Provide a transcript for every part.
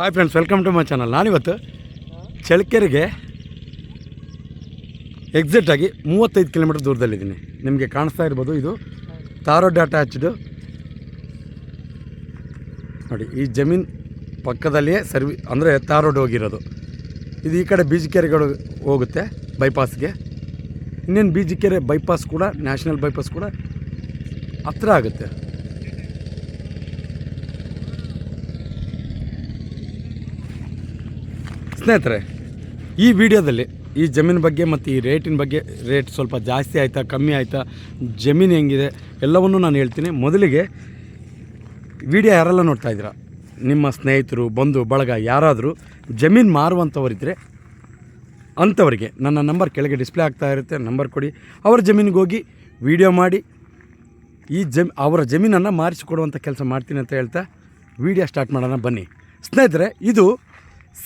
Hi friends welcome to my channel ನಾನಿವತ್ತು ಚಳ್ಳಕೆರೆಗೆ exact ಆಗಿ ಮೂವತ್ತೈದು ಕಿಲೋಮೀಟರ್ ದೂರದಲ್ಲಿದ್ದೀನಿ. ನಿಮಗೆ ಕಾಣಿಸ್ತಾ ಇರ್ಬೋದು ಇದು ತಾರೋಡ್ ಅಟ್ಯಾಚ್ಡು ನೋಡಿ, ಈ ಜಮೀನು ಪಕ್ಕದಲ್ಲಿಯೇ ಸರ್ವಿ, ಅಂದರೆ ತಾರೋಡ್ ಹೋಗಿರೋದು. ಇದು ಈ ಕಡೆ ಬೀಜಿಕೆರೆಗಳು ಹೋಗುತ್ತೆ ಬೈಪಾಸ್ಗೆ ಇನ್ನೇನು ಬೀಜಿಕೆರೆ ಬೈಪಾಸ್ ಕೂಡ ನ್ಯಾಷನಲ್ ಬೈಪಾಸ್ ಕೂಡ ಹತ್ರ ಆಗುತ್ತೆ. ಸ್ನೇಹಿತರೆ, ಈ ವಿಡಿಯೋದಲ್ಲಿ ಈ ಜಮೀನು ಬಗ್ಗೆ ಮತ್ತು ಈ ರೇಟಿನ ಬಗ್ಗೆ ರೇಟ್ ಸ್ವಲ್ಪ ಜಾಸ್ತಿ ಆಯಿತಾ, ಕಮ್ಮಿ ಆಯಿತಾ, ಜಮೀನು ಹೆಂಗಿದೆ ಎಲ್ಲವನ್ನೂ ನಾನು ಹೇಳ್ತೀನಿ. ಮೊದಲಿಗೆ ವಿಡಿಯೋ ಯಾರೆಲ್ಲ ನೋಡ್ತಾ ಇದ್ದೀರಾ? ನಿಮ್ಮ ಸ್ನೇಹಿತರು, ಬಂಧು, ಬಳಗ ಯಾರಾದರೂ ಜಮೀನು ಮಾರುವಂಥವರಿದ್ದರೆ ಅಂಥವರಿಗೆ ನನ್ನ ನಂಬರ್ ಕೆಳಗೆ ಡಿಸ್ಪ್ಲೇ ಆಗ್ತಾ ಇರುತ್ತೆ, ನಂಬರ್ ಕೊಡಿ. ಅವರ ಜಮೀನಿಗೆ ಹೋಗಿ ವಿಡಿಯೋ ಮಾಡಿ. ಈ ಜಮ್, ಅವರ ಜಮೀನನ್ನು ಮಾರಿಸಿಕೊಡುವಂಥ ಕೆಲಸ ಮಾಡ್ತೀನಿ ಅಂತ ಹೇಳ್ತಾ ವಿಡಿಯೋ ಸ್ಟಾರ್ಟ್ ಮಾಡೋಣ, ಬನ್ನಿ. ಸ್ನೇಹಿತರೆ, ಇದು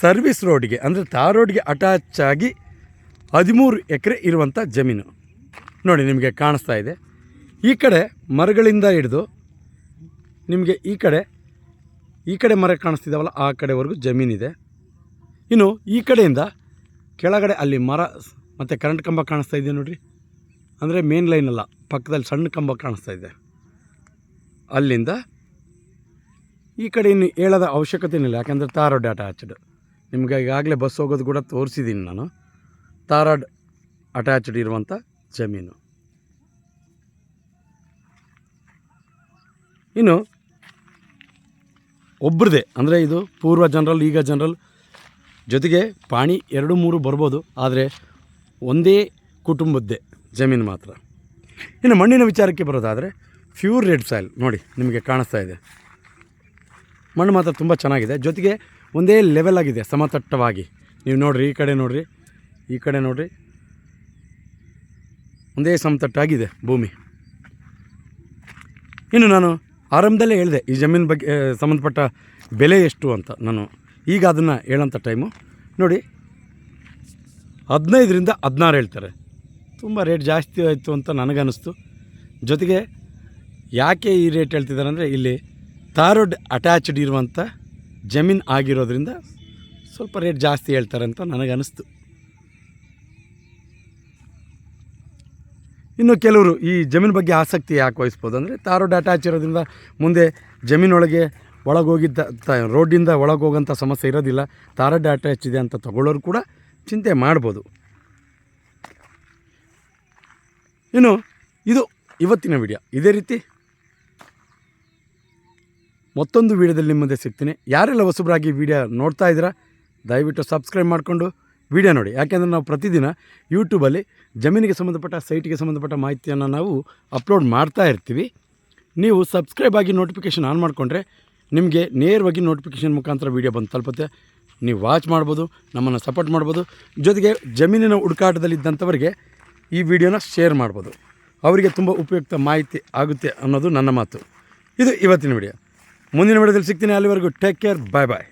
ಸರ್ವಿಸ್ ರೋಡ್ಗೆ, ಅಂದರೆ ತಾ ರೋಡ್ಗೆ ಅಟ್ಯಾಚ್ ಆಗಿ ಹದಿಮೂರು ಎಕರೆ ಇರುವಂಥ ಜಮೀನು. ನೋಡಿ, ನಿಮಗೆ ಕಾಣಿಸ್ತಾ ಇದೆ. ಈ ಕಡೆ ಮರಗಳಿಂದ ಹಿಡಿದು ನಿಮಗೆ ಈ ಕಡೆ ಈ ಕಡೆ ಮರ ಕಾಣಿಸ್ತಿದ್ದಾವಲ್ಲ ಆ ಕಡೆವರೆಗೂ ಜಮೀನಿದೆ ಇನ್ನು ಈ ಕಡೆಯಿಂದ ಕೆಳಗಡೆ ಅಲ್ಲಿ ಮರ, ಮತ್ತು ಕರೆಂಟ್ ಕಂಬ ಕಾಣಿಸ್ತಾ ಇದೆ ನೋಡಿರಿ. ಅಂದರೆ ಮೇನ್ ಲೈನ್ ಅಲ್ಲ, ಪಕ್ಕದಲ್ಲಿ ಸಣ್ಣ ಕಂಬ ಕಾಣಿಸ್ತಾ ಇದೆ. ಅಲ್ಲಿಂದ ಈ ಕಡೆ ಇನ್ನು ಹೇಳೋದ ಅವಶ್ಯಕತೆ ಇಲ್ಲ ತಾರೋ ಡಾಟಾ ಅಟ್ಯಾಚ್ಡ್ ನಿಮಗೆ ಈಗಾಗಲೇ ಬಸ್ ಹೋಗೋದು ಕೂಡ ತೋರಿಸಿದ್ದೀನಿ ನಾನು. ತಾರಾಡ್ ಅಟ್ಯಾಚ್ಡ್ ಇರುವಂಥ ಜಮೀನು. ಇನ್ನು ಒಬ್ರದೇ, ಅಂದರೆ ಇದು ಪೂರ್ವ ಜನರಲ್, ಈಗ ಜನರಲ್ ಜೊತೆಗೆ ಪಾಣಿ ಎರಡು ಮೂರು ಬರ್ಬೋದು, ಆದರೆ ಒಂದೇ ಕುಟುಂಬದ್ದೇ ಜಮೀನು ಮಾತ್ರ. ಇನ್ನು ಮಣ್ಣಿನ ವಿಚಾರಕ್ಕೆ ಬರೋದಾದರೆ ಪ್ಯೂರ್ ರೆಡ್ ಸಾಯಿಲ್ ನೋಡಿ ನಿಮಗೆ ಕಾಣಿಸ್ತಾ ಇದೆ. ಮಣ್ಣು ಮಾತ್ರ ತುಂಬ ಚೆನ್ನಾಗಿದೆ. ಜೊತೆಗೆ ಒಂದೇ ಲೆವೆಲ್ ಆಗಿದೆ, ಸಮತಟ್ಟವಾಗಿ. ನೀವು ನೋಡಿರಿ, ಈ ಕಡೆ ನೋಡಿರಿ, ಈ ಕಡೆ ನೋಡಿರಿ. ಒಂದೇ ಸಮತಟ್ಟಾಗಿದೆ ಭೂಮಿ. ಇನ್ನು ನಾನು ಆರಂಭದಲ್ಲೇ ಹೇಳಿದೆ, ಈ ಜಮೀನು ಬಗ್ಗೆ ಸಂಬಂಧಪಟ್ಟ ಬೆಲೆ ಎಷ್ಟು ಅಂತ ನಾನು. ಈಗ ಅದನ್ನು ಹೇಳೋಂಥ ಟೈಮು ನೋಡಿ, ಹದಿನೈದರಿಂದ ಹದಿನಾರು ಹೇಳ್ತಾರೆ. ತುಂಬ ರೇಟ್ ಜಾಸ್ತಿ ಆಯಿತು ಅಂತ ನನಗನ್ನಿಸ್ತು. ಜೊತೆಗೆ ಯಾಕೆ ಈ ರೇಟ್ ಹೇಳ್ತಿದ್ದಾರೆ ಅಂದರೆ ಇಲ್ಲಿ ತಾರೋಡ್ ಅಟ್ಯಾಚ್ಡ್ ಇರುವಂಥ ಜಮೀನು ಆಗಿರೋದ್ರಿಂದ ಸ್ವಲ್ಪ ರೇಟ್ ಜಾಸ್ತಿ ಹೇಳ್ತಾರೆ ಅಂತ ನನಗನ್ನಿಸ್ತು. ಇನ್ನು ಕೆಲವರು ಈ ಜಮೀನು ಬಗ್ಗೆ ಆಸಕ್ತಿ ಯಾಕೆ ವಹಿಸ್ಬೋದು ಅಂದರೆ ತಾರೋ ಡಾಟಾ ಹಚ್ಚಿರೋದ್ರಿಂದ ಮುಂದೆ ಜಮೀನೊಳಗೆ ಒಳಗೋಗಿದ್ದ ತ ರೋಡಿಂದ ಒಳಗೆ ಹೋಗೋಂಥ ಸಮಸ್ಯೆ ಇರೋದಿಲ್ಲ. ತಾರೋ ಡಾಟಾ ಇದೆ ಅಂತ ತಗೊಳ್ಳೋರು ಕೂಡ ಚಿಂತೆ ಮಾಡ್ಬೋದು. ಇನ್ನು ಇದು ಇವತ್ತಿನ ವಿಡಿಯೋ. ಇದೇ ರೀತಿ ಮತ್ತೊಂದು ವೀಡಿಯೋದಲ್ಲಿ ನಿಮ್ಮ ಮುಂದೆ ಸಿಗ್ತೀನಿ. ಯಾರೆಲ್ಲ ಹೊಸಬರಾಗಿ ವೀಡಿಯೋ ನೋಡ್ತಾ ಇದ್ದೀರಾ, ದಯವಿಟ್ಟು ಸಬ್ಸ್ಕ್ರೈಬ್ ಮಾಡಿಕೊಂಡು ವೀಡಿಯೋ ನೋಡಿ. ಯಾಕೆಂದರೆ ನಾವು ಪ್ರತಿದಿನ ಯೂಟ್ಯೂಬಲ್ಲಿ ಜಮೀನಿಗೆ ಸಂಬಂಧಪಟ್ಟ ಸೈಟಿಗೆ ಸಂಬಂಧಪಟ್ಟ ಮಾಹಿತಿಯನ್ನು ನಾವು ಅಪ್ಲೋಡ್ ಮಾಡ್ತಾ ಇರ್ತೀವಿ. ನೀವು ಸಬ್ಸ್ಕ್ರೈಬ್ ಆಗಿ ನೋಟಿಫಿಕೇಷನ್ ಆನ್ ಮಾಡಿಕೊಂಡ್ರೆ ನಿಮಗೆ ನೇರವಾಗಿ ನೋಟಿಫಿಕೇಷನ್ ಮುಖಾಂತರ ವೀಡಿಯೋ ಬಂದು ತಲುಪುತ್ತೆ. ನೀವು ವಾಚ್ ಮಾಡ್ಬೋದು, ನಮ್ಮನ್ನು ಸಪೋರ್ಟ್ ಮಾಡ್ಬೋದು. ಜೊತೆಗೆ ಜಮೀನಿನ ಹುಡುಕಾಟದಲ್ಲಿದ್ದಂಥವರಿಗೆ ಈ ವಿಡಿಯೋನ ಶೇರ್ ಮಾಡ್ಬೋದು. ಅವರಿಗೆ ತುಂಬ ಉಪಯುಕ್ತ ಮಾಹಿತಿ ಆಗುತ್ತೆ ಅನ್ನೋದು ನನ್ನ ಮಾತು. ಇದು ಇವತ್ತಿನ ವಿಡಿಯೋ. ಮುಂದಿನ ವಿಡಿಯೋದಲ್ಲಿ ಸಿಗ್ತೀನಿ ಅಲ್ಲಿವರೆಗೂ. ಟೇಕ್ ಕೇರ್ ಬಾಯ್ ಬಾಯ್